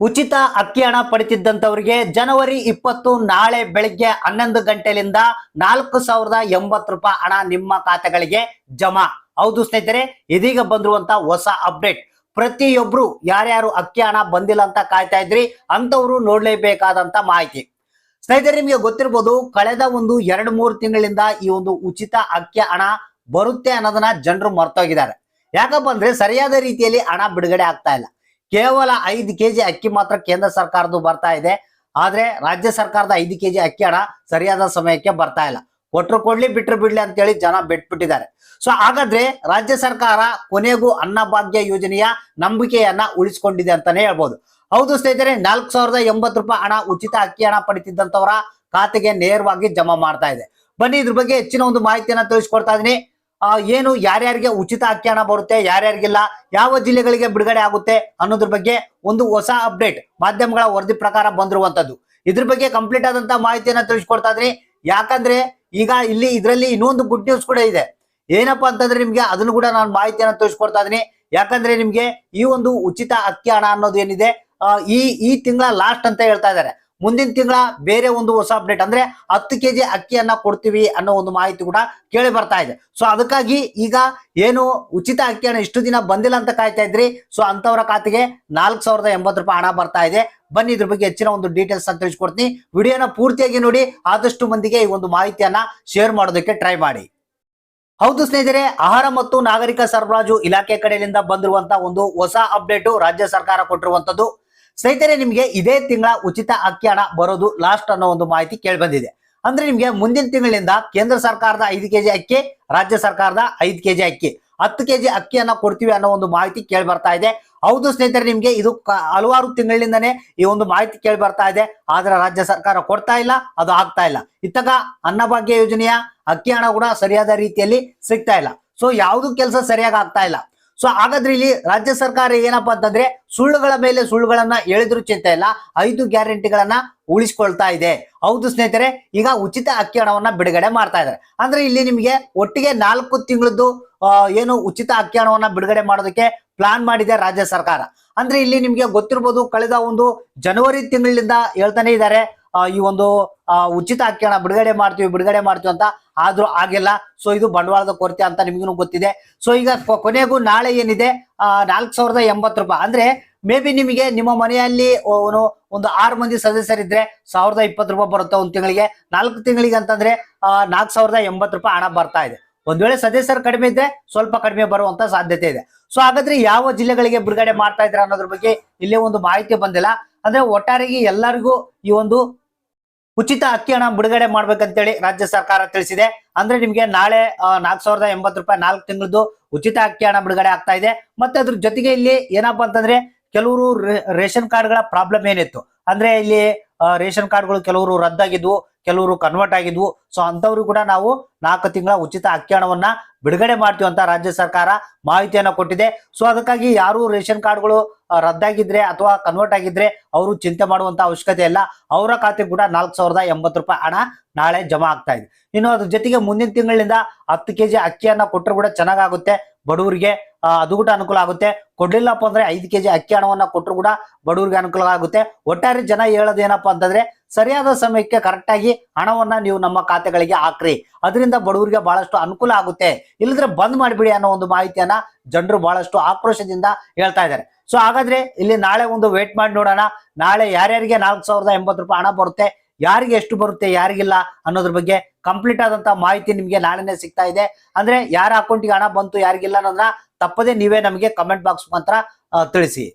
ಉಚಿತ ಅಕ್ಕಿ ಹಣ ಪಡಿತಿದ್ದಂಥವ್ರಿಗೆ ಜನವರಿ ಇಪ್ಪತ್ತು ನಾಳೆ ಬೆಳಿಗ್ಗೆ ಹನ್ನೊಂದು ಗಂಟೆಲಿಂದ ನಾಲ್ಕು ಸಾವಿರದ ಎಂಬತ್ತು ರೂಪಾಯಿ ಹಣ ನಿಮ್ಮ ಖಾತೆಗಳಿಗೆ ಜಮಾ. ಹೌದು ಸ್ನೇಹಿತರೆ, ಇದೀಗ ಬಂದಿರುವಂತ ಹೊಸ ಅಪ್ಡೇಟ್. ಪ್ರತಿಯೊಬ್ರು ಯಾರ್ಯಾರು ಅಕ್ಕಿ ಹಣ ಬಂದಿಲ್ಲ ಅಂತ ಕಾಯ್ತಾ ಇದ್ರಿ ಅಂತವ್ರು ನೋಡ್ಲೇಬೇಕಾದಂತ ಮಾಹಿತಿ. ಸ್ನೇಹಿತರೆ, ನಿಮಗೆ ಗೊತ್ತಿರ್ಬೋದು, ಕಳೆದ ಒಂದು ಎರಡು ಮೂರು ತಿಂಗಳಿಂದ ಈ ಒಂದು ಉಚಿತ ಅಕ್ಕಿ ಹಣ ಬರುತ್ತೆ ಅನ್ನೋದನ್ನ ಜನರು ಮರ್ತೋಗಿದ್ದಾರೆ. ಯಾಕಪ್ಪ ಅಂದ್ರೆ, ಸರಿಯಾದ ರೀತಿಯಲ್ಲಿ ಹಣ ಬಿಡುಗಡೆ ಆಗ್ತಾ ಇಲ್ಲ. ಕೇವಲ ಐದು ಕೆಜಿ ಅಕ್ಕಿ ಮಾತ್ರ ಕೇಂದ್ರ ಸರ್ಕಾರದ್ದು ಬರ್ತಾ ಇದೆ. ಆದ್ರೆ ರಾಜ್ಯ ಸರ್ಕಾರದ ಐದು ಕೆಜಿ ಅಕ್ಕಿ ಹಣ ಸರಿಯಾದ ಸಮಯಕ್ಕೆ ಬರ್ತಾ ಇಲ್ಲ. ಕೊಟ್ರು ಕೊಡ್ಲಿ, ಬಿಟ್ರು ಬಿಡ್ಲಿ ಅಂತೇಳಿ ಜನ ಬಿಟ್ಬಿಟ್ಟಿದ್ದಾರೆ. ಸೊ ಹಾಗಾದ್ರೆ ರಾಜ್ಯ ಸರ್ಕಾರ ಕೊನೆಗೂ ಅನ್ನಭಾಗ್ಯ ಯೋಜನೆಯ ನಂಬಿಕೆಯನ್ನ ಉಳಿಸ್ಕೊಂಡಿದೆ ಅಂತಾನೆ ಹೇಳ್ಬೋದು. ಹೌದು ಸ್ನೇಹಿತರೆ, ನಾಲ್ಕು ಸಾವಿರದ ಎಂಬತ್ತು ರೂಪಾಯಿ ಹಣ, ಉಚಿತ ಅಕ್ಕಿ ಹಣ ಪಡಿತಿದ್ದಂತವರ ಖಾತೆಗೆ ನೇರವಾಗಿ ಜಮಾ ಮಾಡ್ತಾ ಇದೆ. ಬನ್ನಿ ಇದ್ರ ಬಗ್ಗೆ ಹೆಚ್ಚಿನ ಒಂದು ಮಾಹಿತಿಯನ್ನ ತಿಳಿಸ್ಕೊಡ್ತಾ ಇದೀನಿ. ಏನು ಯಾರ್ಯಾರಿಗೆ ಉಚಿತ ಅಕ್ಕಿ ಹಣ ಬರುತ್ತೆ, ಯಾರ್ಯಾರಿಗಿಲ್ಲ, ಯಾವ ಜಿಲ್ಲೆಗಳಿಗೆ ಬಿಡುಗಡೆ ಆಗುತ್ತೆ ಅನ್ನೋದ್ರ ಬಗ್ಗೆ ಒಂದು ಹೊಸ ಅಪ್ಡೇಟ್ ಮಾಧ್ಯಮಗಳ ವರದಿ ಪ್ರಕಾರ ಬಂದಿರುವಂತದ್ದು. ಇದ್ರ ಬಗ್ಗೆ ಕಂಪ್ಲೀಟ್ ಆದಂತ ಮಾಹಿತಿಯನ್ನ ತಿಳಿಸ್ಕೊಡ್ತಾ ಇದ್ರಿ ಯಾಕಂದ್ರೆ ಈಗ ಇಲ್ಲಿ ಇದರಲ್ಲಿ ಇನ್ನೊಂದು ಗುಡ್ ನ್ಯೂಸ್ ಕೂಡ ಇದೆ. ಏನಪ್ಪಾ ಅಂತಂದ್ರೆ ನಿಮ್ಗೆ ಅದನ್ನು ಕೂಡ ನಾನು ಮಾಹಿತಿಯನ್ನ ತಿಳಿಸ್ಕೊಡ್ತಾ ಇದೀನಿ ಯಾಕಂದ್ರೆ ನಿಮ್ಗೆ ಈ ಒಂದು ಉಚಿತ ಅಕ್ಕಿ ಹಣ ಅನ್ನೋದು ಏನಿದೆ ಈ ಈ ತಿಂಗಳ ಲಾಸ್ಟ್ ಅಂತ ಹೇಳ್ತಾ ಇದ್ದಾರೆ. ಮುಂದಿನ ತಿಂಗಳ ಬೇರೆ ಒಂದು ಹೊಸ ಅಪ್ಡೇಟ್ ಅಂದ್ರೆ ಹತ್ತು ಕೆಜಿ ಅಕ್ಕಿಯನ್ನ ಕೊಡ್ತೀವಿ ಅನ್ನೋ ಒಂದು ಮಾಹಿತಿ ಕೂಡ ಕೇಳಿ ಬರ್ತಾ ಇದೆ. ಸೊ ಅದಕ್ಕಾಗಿ ಈಗ ಏನು ಉಚಿತ ಅಕ್ಕಿಯನ್ನು ಇಷ್ಟು ದಿನ ಬಂದಿಲ್ಲ ಅಂತ ಕಾಯ್ತಾ ಇದ್ರಿ. ಸೊ ಅಂತವರ ಖಾತೆಗೆ ನಾಲ್ಕು ಸಾವಿರದ ಎಂಬತ್ತು ರೂಪಾಯಿ ಹಣ ಬರ್ತಾ ಇದೆ. ಬನ್ನಿ ಇದ್ರ ಬಗ್ಗೆ ಹೆಚ್ಚಿನ ಒಂದು ಡೀಟೇಲ್ಸ್ ಅಂತ ತಿಳಿಸ್ಕೊಡ್ತೀನಿ. ವಿಡಿಯೋನ ಪೂರ್ತಿಯಾಗಿ ನೋಡಿ, ಆದಷ್ಟು ಮಂದಿಗೆ ಈ ಒಂದು ಮಾಹಿತಿಯನ್ನ ಶೇರ್ ಮಾಡೋದಕ್ಕೆ ಟ್ರೈ ಮಾಡಿ. ಹೌದು ಸ್ನೇಹಿತರೆ, ಆಹಾರ ಮತ್ತು ನಾಗರಿಕ ಸರಬರಾಜು ಇಲಾಖೆ ಕಡೆಯಿಂದ ಬಂದಿರುವಂತಹ ಒಂದು ಹೊಸ ಅಪ್ಡೇಟ್ ರಾಜ್ಯ ಸರ್ಕಾರ ಕೊಟ್ಟಿರುವಂತದ್ದು. ಸ್ನೇಹಿತರೆ, ನಿಮಗೆ ಇದೇ ತಿಂಗಳ ಉಚಿತ ಅಕ್ಕಿ ಹಣ ಬರೋದು ಲಾಸ್ಟ್ ಅನ್ನೋ ಒಂದು ಮಾಹಿತಿ ಕೇಳಿ ಬಂದಿದೆ ಅಂದ್ರೆ ನಿಮ್ಗೆ ಮುಂದಿನ ತಿಂಗಳಿಂದ ಕೇಂದ್ರ ಸರ್ಕಾರದ ಐದು ಕೆಜಿ ಅಕ್ಕಿ, ರಾಜ್ಯ ಸರ್ಕಾರದ ಐದು ಕೆಜಿ ಅಕ್ಕಿ, ಹತ್ತು ಕೆಜಿ ಅಕ್ಕಿಯನ್ನ ಕೊಡ್ತೀವಿ ಅನ್ನೋ ಒಂದು ಮಾಹಿತಿ ಕೇಳಿ ಬರ್ತಾ ಇದೆ. ಹೌದು ಸ್ನೇಹಿತರೆ, ನಿಮ್ಗೆ ಇದು ಹಲವಾರು ತಿಂಗಳಿಂದನೇ ಈ ಒಂದು ಮಾಹಿತಿ ಕೇಳಿ ಬರ್ತಾ ಇದೆ. ಆದ್ರೆ ರಾಜ್ಯ ಸರ್ಕಾರ ಕೊಡ್ತಾ ಇಲ್ಲ, ಅದು ಆಗ್ತಾ ಇಲ್ಲ. ಇತ್ತಾಗ ಅನ್ನಭಾಗ್ಯ ಯೋಜನೆಯ ಅಕ್ಕಿ ಹಣ ಕೂಡ ಸರಿಯಾದ ರೀತಿಯಲ್ಲಿ ಸಿಗ್ತಾ ಇಲ್ಲ. ಸೊ ಯಾವುದು ಕೆಲಸ ಸರಿಯಾಗಿ ಆಗ್ತಾ ಇಲ್ಲ. ಸೊ ಹಾಗಾದ್ರೆ ಇಲ್ಲಿ ರಾಜ್ಯ ಸರ್ಕಾರ ಏನಪ್ಪಾ ಅಂತಂದ್ರೆ ಸುಳ್ಳುಗಳ ಮೇಲೆ ಸುಳ್ಳುಗಳನ್ನ ಹೇಳಿದ್ರು ಚಿಂತೆ ಇಲ್ಲ. ಐದು ಗ್ಯಾರಂಟಿಗಳನ್ನ ಉಳಿಸ್ಕೊಳ್ತಾ ಇದೆ. ಹೌದು ಸ್ನೇಹಿತರೆ, ಈಗ ಉಚಿತ ಅಕ್ಕಿ ಹಣವನ್ನ ಬಿಡುಗಡೆ ಮಾಡ್ತಾ ಇದ್ದಾರೆ. ಅಂದ್ರೆ ಇಲ್ಲಿ ನಿಮಗೆ ಒಟ್ಟಿಗೆ ನಾಲ್ಕು ತಿಂಗಳದ್ದು ಏನು ಉಚಿತ ಅಕ್ಕಿ ಹಣವನ್ನ ಬಿಡುಗಡೆ ಮಾಡೋದಕ್ಕೆ ಪ್ಲಾನ್ ಮಾಡಿದೆ ರಾಜ್ಯ ಸರ್ಕಾರ. ಅಂದ್ರೆ ಇಲ್ಲಿ ನಿಮ್ಗೆ ಗೊತ್ತಿರ್ಬೋದು, ಕಳೆದ ಒಂದು ಜನವರಿ ತಿಂಗಳಿಂದ ಹೇಳ್ತಾನೆ ಇದ್ದಾರೆ ಈ ಒಂದು ಉಚಿತ ಅಕ್ಕಿಯನ್ನ ಬಿಡುಗಡೆ ಮಾಡ್ತೀವಿ ಬಿಡುಗಡೆ ಮಾಡ್ತೀವಿ ಅಂತ ಆದ್ರೂ ಆಗಿಲ್ಲ. ಸೊ ಇದು ಬಂಡವಾಳದ ಕೊರತೆ ಅಂತ ನಿಮ್ಗೂ ಗೊತ್ತಿದೆ. ಸೊ ಈಗ ಕೊನೆಗೂ ನಾಳೆ ಏನಿದೆ? ನಾಲ್ಕು ಸಾವಿರದ ಎಂಬತ್ತು ರೂಪಾಯಿ. ಅಂದ್ರೆ ಮೇ ಬಿ ನಿಮಗೆ ನಿಮ್ಮ ಮನೆಯಲ್ಲಿ ಒಂದು ಆರು ಮಂದಿ ಸದಸ್ಯರಿದ್ರೆ ಸಾವಿರದ ಇಪ್ಪತ್ತು ರೂಪಾಯಿ ಬರುತ್ತೆ ಒಂದು ತಿಂಗಳಿಗೆ? ನಾಲ್ಕು ತಿಂಗಳಿಗೆ ಅಂತಂದ್ರೆ ನಾಲ್ಕು ಸಾವಿರದ ಎಂಬತ್ತು ರೂಪಾಯಿ ಹಣ ಬರ್ತಾ ಇದೆ. ಒಂದ್ ವೇಳೆ ಸದಸ್ಯರು ಕಡಿಮೆ ಇದ್ರೆ ಸ್ವಲ್ಪ ಕಡಿಮೆ ಬರುವಂತ ಸಾಧ್ಯತೆ ಇದೆ. ಸೊ ಹಾಗಾದ್ರೆ ಯಾವ ಜಿಲ್ಲೆಗಳಿಗೆ ಬಿಡುಗಡೆ ಮಾಡ್ತಾ ಇದ್ರ ಅನ್ನೋದ್ರ ಬಗ್ಗೆ ಇಲ್ಲೇ ಒಂದು ಮಾಹಿತಿ ಬಂದಿಲ್ಲ. ಅಂದ್ರೆ ಒಟ್ಟಾರೆಗೆ ಎಲ್ಲರಿಗೂ ಈ ಒಂದು ಉಚಿತ ಅಕ್ಕಿ ಹಣ ಬಿಡುಗಡೆ ಮಾಡ್ಬೇಕಂತೇಳಿ ರಾಜ್ಯ ಸರ್ಕಾರ ತಿಳಿಸಿದೆ. ಅಂದ್ರೆ ನಿಮ್ಗೆ ನಾಳೆ ನಾಲ್ಕು ಸಾವಿರದ ಎಂಬತ್ತು ರೂಪಾಯಿ ನಾಲ್ಕು ತಿಂಗಳದ್ದು ಉಚಿತ ಅಕ್ಕಿ ಹಣ ಬಿಡುಗಡೆ ಆಗ್ತಾ ಇದೆ. ಮತ್ತೆ ಅದ್ರ ಜೊತೆಗೆ ಇಲ್ಲಿ ಏನಪ್ಪಾ ಅಂತಂದ್ರೆ ಕೆಲವರು ರೇಷನ್ ಕಾರ್ಡ್ಗಳ ಪ್ರಾಬ್ಲಮ್ ಏನಿತ್ತು? ಅಂದ್ರೆ ಇಲ್ಲಿ ರೇಷನ್ ರೇಷನ್ ಕಾರ್ಡ್ಗಳು ಕೆಲವರು ರದ್ದಾಗಿದ್ವು, ಕೆಲವರು ಕನ್ವರ್ಟ್ ಆಗಿದ್ವು. ಸೊ ಅಂತವ್ರಿಗೂ ಕೂಡ ನಾವು ನಾಲ್ಕು ತಿಂಗಳ ಉಚಿತ ಅಕ್ಕಿ ಹಣವನ್ನ ಬಿಡುಗಡೆ ಮಾಡ್ತೀವಿ ಅಂತ ರಾಜ್ಯ ಸರ್ಕಾರ ಮಾಹಿತಿಯನ್ನ ಕೊಟ್ಟಿದೆ. ಸೊ ಅದಕ್ಕಾಗಿ ಯಾರು ರೇಷನ್ ಕಾರ್ಡ್ಗಳು ರದ್ದಾಗಿದ್ರೆ ಅಥವಾ ಕನ್ವರ್ಟ್ ಆಗಿದ್ರೆ ಅವರು ಚಿಂತೆ ಮಾಡುವಂತ ಅವಶ್ಯಕತೆ ಇಲ್ಲ. ಅವರ ಖಾತೆ ಕೂಡ ನಾಲ್ಕು ಸಾವಿರದ ಎಂಬತ್ತು ರೂಪಾಯಿ ಹಣ ನಾಳೆ ಜಮಾ ಆಗ್ತಾ ಇದೆ. ಇನ್ನು ಅದ್ರ ಜೊತೆಗೆ ಮುಂದಿನ ತಿಂಗಳಿಂದ ಹತ್ತು ಕೆಜಿ ಅಕ್ಕಿಯನ್ನ ಕೊಟ್ಟರು ಕೂಡ ಚೆನ್ನಾಗಾಗುತ್ತೆ. ಬಡವರಿಗೆ ಅದು ಕೂಡ ಅನುಕೂಲ ಆಗುತ್ತೆ. ಕೊಡ್ಲಿಲ್ಲಪ್ಪ ಅಂದ್ರೆ ಐದು ಕೆಜಿ ಅಕ್ಕಿ ಹಣವನ್ನ ಕೊಟ್ಟರು ಕೂಡ ಬಡವರಿಗೆ ಅನುಕೂಲ ಆಗುತ್ತೆ. ಒಟ್ಟಾರೆ ಜನ ಹೇಳೋದೇನಪ್ಪಾ ಅಂತಂದ್ರೆ, ಸರಿಯಾದ ಸಮಯಕ್ಕೆ ಕರೆಕ್ಟ್ ಆಗಿ ಹಣವನ್ನ ನೀವು ನಮ್ಮ ಖಾತೆಗಳಿಗೆ ಹಾಕ್ರಿ. ಅದರಿಂದ ಬಡವರಿಗೆ ಬಹಳಷ್ಟು ಅನುಕೂಲ ಆಗುತ್ತೆ. ಇಲ್ಲದ್ರೆ ಬಂದ್ ಮಾಡಿಬಿಡಿ ಅನ್ನೋ ಒಂದು ಮಾಹಿತಿಯನ್ನ ಜನರು ಬಹಳಷ್ಟು ಆಕ್ರೋಶದಿಂದ ಹೇಳ್ತಾ ಇದ್ದಾರೆ. ಸೊ ಹಾಗಾದ್ರೆ ಇಲ್ಲಿ ನಾಳೆ ಒಂದು ವೇಟ್ ಮಾಡಿ ನೋಡೋಣ. ನಾಳೆ ಯಾರ್ಯಾರಿಗೆ ನಾಲ್ಕು ಸಾವಿರದ ಎಂಬತ್ತು ರೂಪಾಯಿ ಹಣ ಬರುತ್ತೆ, ಯಾರಿಗೆ ಎಷ್ಟು ಬರುತ್ತೆ, ಯಾರಿಗಿಲ್ಲ ಅನ್ನೋದ್ರ ಬಗ್ಗೆ ಕಂಪ್ಲೀಟ್ ಆದಂತ ಮಾಹಿತಿ ನಿಮ್ಗೆ ನಾಳೆನೆ ಸಿಗ್ತಾ ಇದೆ. ಅಂದ್ರೆ ಯಾರ ಅಕೌಂಟಿಗೆ ಹಣ ಬಂತು, ಯಾರಿಗಿಲ್ಲ ಅನ್ನೋದನ್ನ ತಪ್ಪದೆ ನೀವೇ ನಮಗೆ ಕಮೆಂಟ್ ಬಾಕ್ಸ್ ಮಾತ್ರ ತಿಳಿಸಿ.